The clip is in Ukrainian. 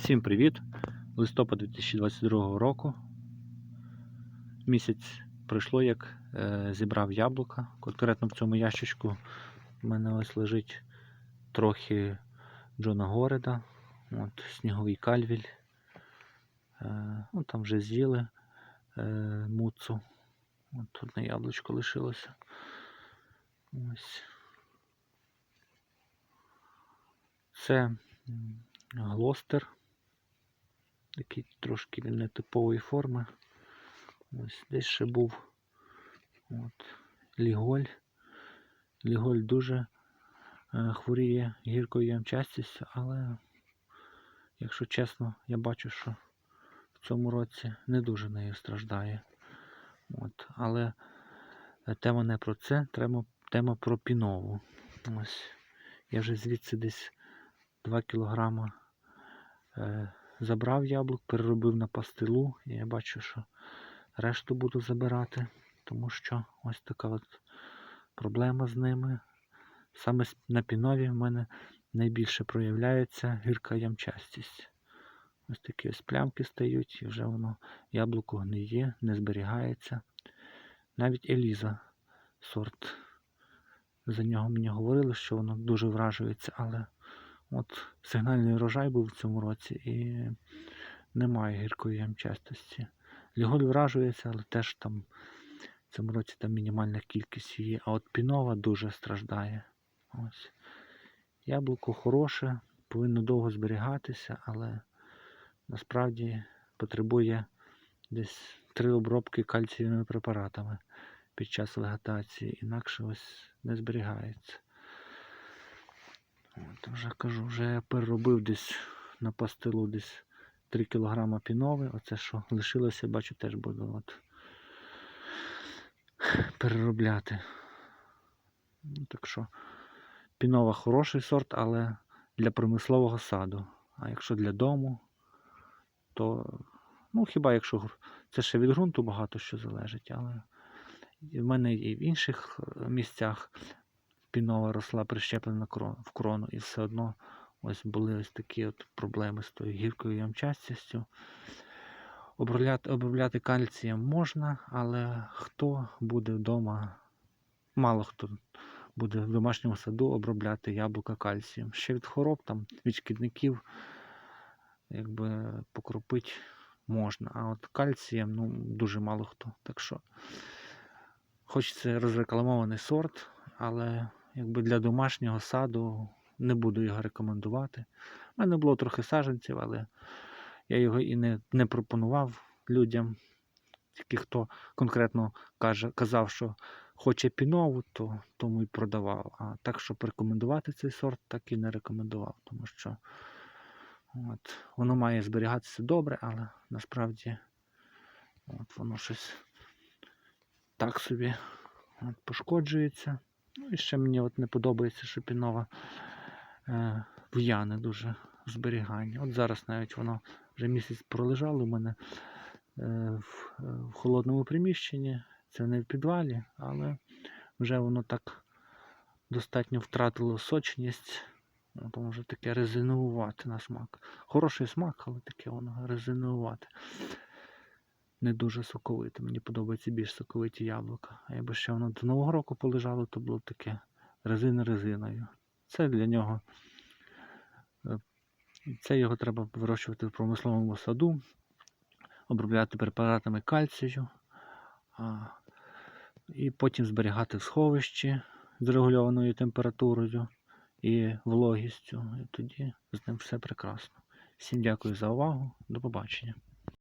Всім привіт! Листопад 2022 року. Місяць пройшло, як е, зібрав яблука. Конкретно в цьому ящичку в мене ось лежить трохи Джона Гореда, от, сніговий кальвіль. Е, ну, там вже з'їли е, муцу. От одне яблучко лишилося. Ось. Це глостер. Такий трошки він нетипової форми. Ось десь ще був от, ліголь. Ліголь дуже е, хворіє гіркою ямчастістю, але, якщо чесно, я бачу, що в цьому році не дуже нею страждає. От, але е, тема не про це, тема, тема про пінову. Ось. Я вже звідси десь 2 кілограма е, забрав яблук, переробив на пастилу. І я бачу, що решту буду забирати, тому що ось така от проблема з ними. Саме на пінові в мене найбільше проявляється гірка ямчастість. Ось такі ось плямки стають, і вже воно яблуко гниє, не зберігається. Навіть Еліза сорт. За нього мені говорили, що воно дуже вражується, але от сигнальний врожай був в цьому році і немає гіркої ямчастості. Ліголь вражується, але теж там в цьому році там мінімальна кількість її. А от пінова дуже страждає. Ось. Яблуко хороше, повинно довго зберігатися, але насправді потребує десь три обробки кальцієвими препаратами під час вегетації, інакше ось не зберігається. От, вже кажу, вже я переробив десь на пастилу десь 3 кг пінови. Оце що лишилося, бачу, теж буду от переробляти. Ну, так що пінова хороший сорт, але для промислового саду. А якщо для дому, то ну хіба якщо це ще від ґрунту багато що залежить, але в мене і в інших е, місцях пінова росла прищеплена в крону, і все одно ось були ось такі от проблеми з тою гіркою ямчастістю. Обробляти, обробляти кальцієм можна, але хто буде вдома, мало хто буде в домашньому саду обробляти яблука кальцієм. Ще від хвороб, там, від шкідників, якби покропити можна. А от кальцієм ну, дуже мало хто. Так що, хоч це розрекламований сорт, але якби для домашнього саду не буду його рекомендувати. У мене було трохи саджанців, але я його і не, не пропонував людям. Тільки хто конкретно каже, казав, що хоче пінову, то тому і продавав. А так, щоб рекомендувати цей сорт, так і не рекомендував, тому що от, воно має зберігатися добре, але насправді от, воно щось так собі от, пошкоджується. Ну і ще мені от не подобається, що пінова е, в'яне дуже в зберіганні. От зараз навіть воно вже місяць пролежало у мене е, в, е, в холодному приміщенні. Це не в підвалі, але вже воно так достатньо втратило сочність. Ну, Тому вже таке резинувати на смак. Хороший смак, але таке воно резинувати. Не дуже соковите. Мені подобається більш соковиті яблука. А якби ще воно до Нового року полежало, то було таке резина резиною. Це для нього. е, Це його треба вирощувати в промисловому саду, обробляти препаратами кальцію, а, і потім зберігати в сховищі з регульованою температурою і вологістю. І тоді з ним все прекрасно. Всім дякую за увагу. До побачення.